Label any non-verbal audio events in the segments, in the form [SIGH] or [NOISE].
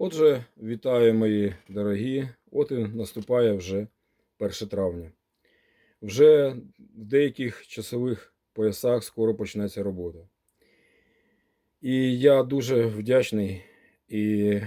Отже, вітаю мої дорогі. От і наступає вже 1 травня. Вже в деяких часових поясах скоро почнеться робота. І я дуже вдячний і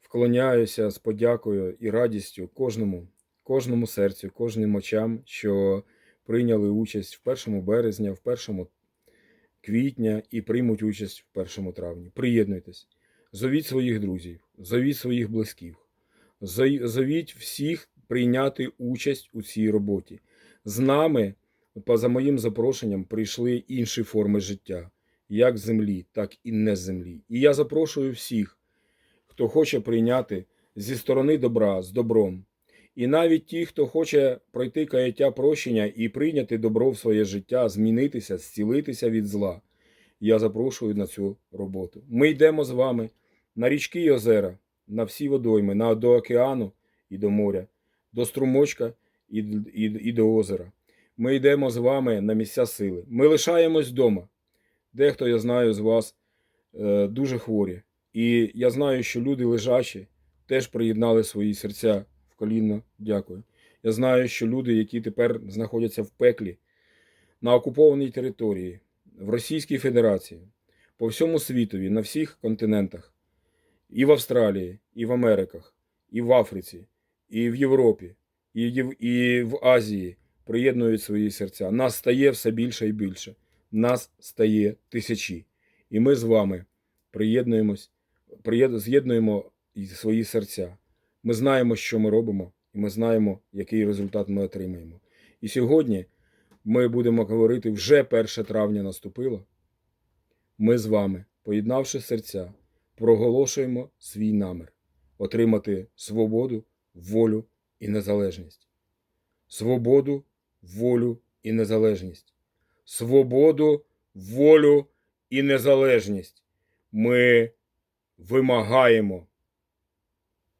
вклоняюся з подякою і радістю кожному, кожному серцю, кожним очам, що прийняли участь в 1 березня, в 1 квітня і приймуть участь в 1 травні. Приєднуйтесь. Зовіть своїх друзів, зовіть своїх близьких, зовіть всіх прийняти участь у цій роботі. З нами, поза моїм запрошенням, прийшли інші форми життя, як землі, так і не землі. І я запрошую всіх, хто хоче прийняти зі сторони добра, з добром. І навіть ті, хто хоче пройти каяття прощення і прийняти добро в своє життя, змінитися, зцілитися від зла. Я запрошую на цю роботу. Ми йдемо з вами на річки і озера, на всі водойми, на, до океану і до моря, до струмочка і, і, і до озера. Ми йдемо з вами на місця сили. Ми лишаємось вдома. Дехто, я знаю, з вас е, дуже хворі. І я знаю, що люди лежачі теж приєднали свої серця в коліно. Дякую. Я знаю, що люди, які тепер знаходяться в пеклі на окупованій території, в Російській Федерації, по всьому світові, на всіх континентах, і в Австралії, і в Америках, і в Африці, і в Європі, і в, і в Азії приєднують свої серця. Нас стає все більше і більше. Нас стає тисячі. І ми з вами приєднуємось, приєд- з'єднуємо свої серця. Ми знаємо, що ми робимо, і ми знаємо, який результат ми отримаємо. І сьогодні ми будемо говорити вже 1 травня наступило. Ми з вами, поєднавши серця, проголошуємо свій намір отримати свободу, волю і незалежність. Свободу, волю і незалежність. Свободу, волю і незалежність. Ми вимагаємо,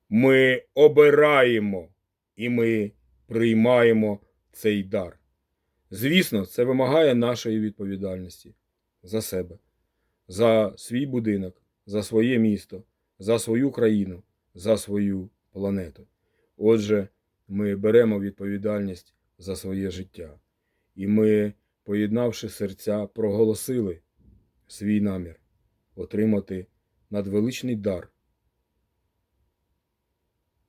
ми обираємо і ми приймаємо цей дар. Звісно, це вимагає нашої відповідальності за себе, за свій будинок, за своє місто, за свою країну, за свою планету. Отже, ми беремо відповідальність за своє життя. І ми, поєднавши серця, проголосили свій намір отримати надвеличний дар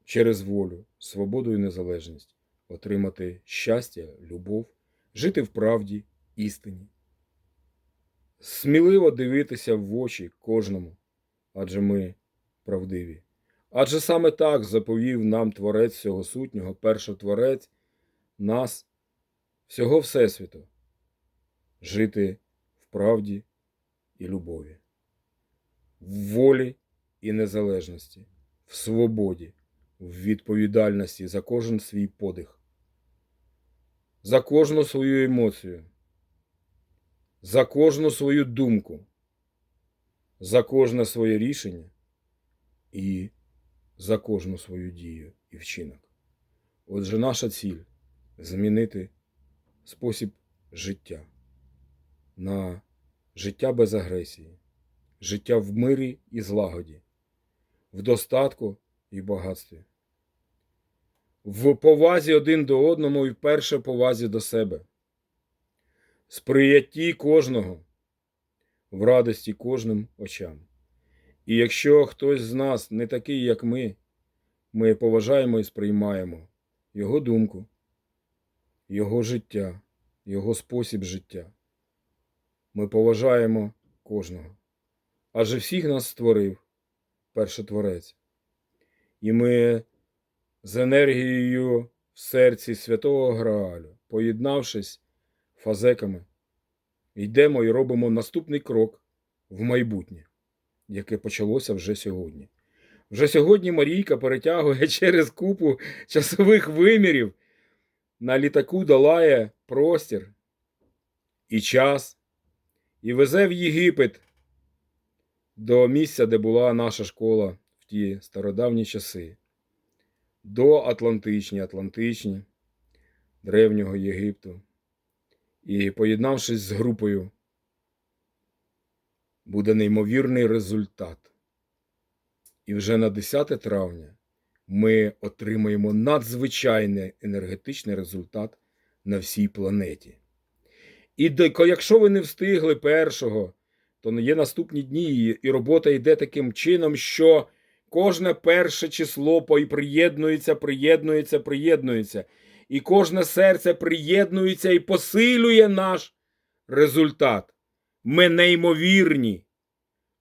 через волю, свободу і незалежність, отримати щастя, любов, жити в правді, істині. Сміливо дивитися в очі кожному, адже ми правдиві. Адже саме так заповів нам Творець всього сутнього, першотворець нас, всього Всесвіту, жити в правді і любові, в волі і незалежності, в свободі, в відповідальності за кожен свій подих, за кожну свою емоцію, за кожну свою думку, за кожне своє рішення і за кожну свою дію і вчинок. Отже, наша ціль змінити спосіб життя. На життя без агресії, життя в мирі і злагоді, в достатку і багатстві, в повазі один до одному і вперше повазі до себе, сприятті кожного, в радості кожним очам. І якщо хтось з нас не такий, як ми, ми поважаємо і сприймаємо його думку, його життя, його спосіб життя. Ми поважаємо кожного. Адже всіх нас створив першотворець. І ми з енергією в серці святого Граалю, поєднавшись фазеками, йдемо і робимо наступний крок в майбутнє яке почалося вже сьогодні. Вже сьогодні Марійка перетягує [LAUGHS] через купу часових вимірів, на літаку долає простір і час, і везе в Єгипет до місця, де була наша школа в ті стародавні часи, до Атлантичні, Атлантичні, Древнього Єгипту. І поєднавшись з групою буде неймовірний результат. І вже на 10 травня ми отримаємо надзвичайний енергетичний результат на всій планеті. І якщо ви не встигли першого, то є наступні дні, і робота йде таким чином, що кожне перше число приєднується, приєднується, приєднується. І кожне серце приєднується і посилює наш результат. Ми неймовірні,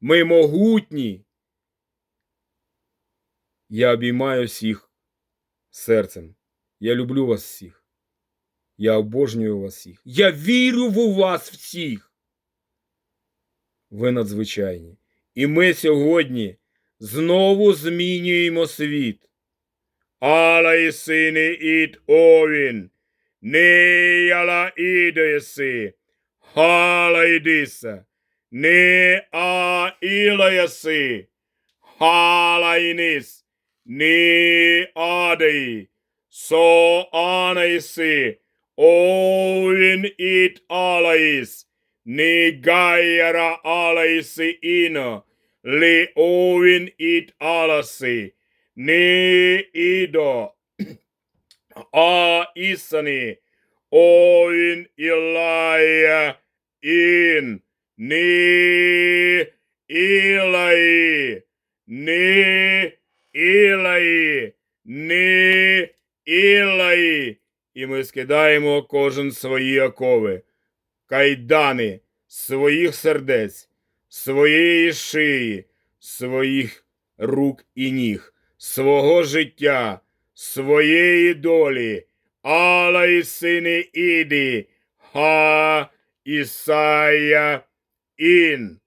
ми могутні. Я обіймаю всіх серцем. Я люблю вас всіх. Я обожнюю вас всіх. Я вірю в вас всіх. Ви надзвичайні. І ми сьогодні знову змінюємо світ. Alla i sini it ovin, ne alla idesi, hala idisa, ne a hala inis, ne adei, so anaisi, ovin it alais, ne gaira alaisi ina, li ovin it alasi, ne ido. A isani. Oin ilaya in. Ni ilai. Ni ilai. Ни ілаї. І ми скидаємо кожен свої окови, кайдани своїх сердець, своєї шиї, своїх рук і ніг, свого життя, своєї долі. Алла і сини іді, ха Ісая ін.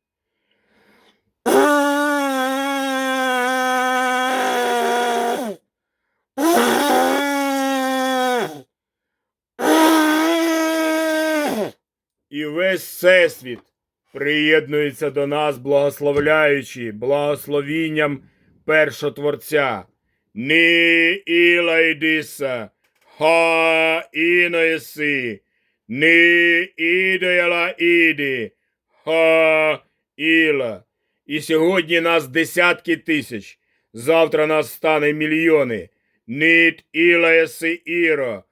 І весь всесвіт приєднується до нас, благословляючи благословінням першотворця. Ні ілайдіса, ха іноєси, ні ідеяла іді, ха іла. І сьогодні нас десятки тисяч, завтра нас стане мільйони. Ніт ілаєси іро,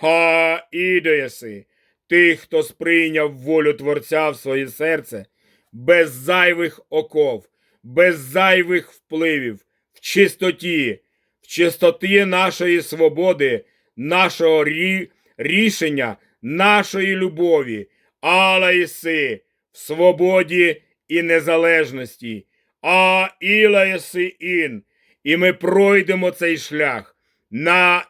ха ідеєси тих, хто сприйняв волю Творця в своє серце, без зайвих оков, без зайвих впливів, в чистоті, в чистоті нашої свободи, нашого рі... рішення, нашої любові, Алла Іси, в свободі і незалежності, а Іла Ін. І ми пройдемо цей шлях на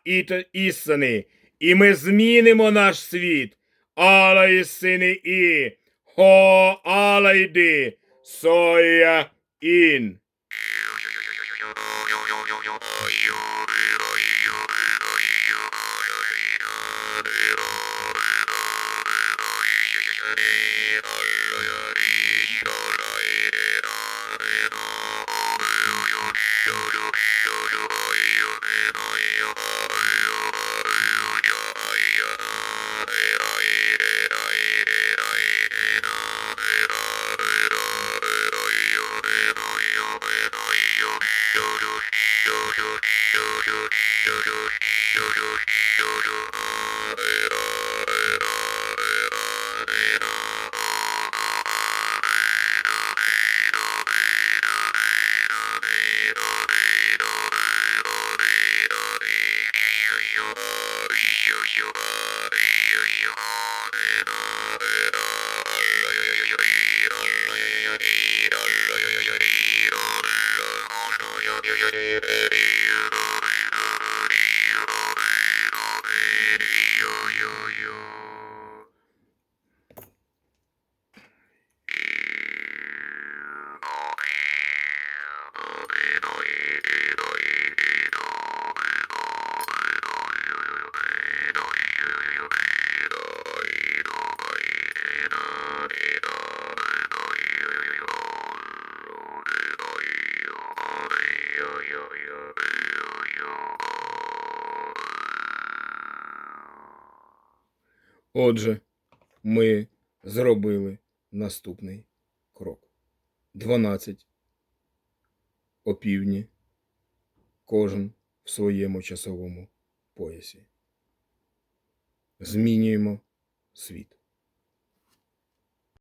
істини, і ми змінимо наш світ. Alla i sini i, ha alla ihn. WWE Radio. Отже, ми зробили наступний крок. 12 опівдні, кожен в своєму часовому поясі. Змінюємо світ.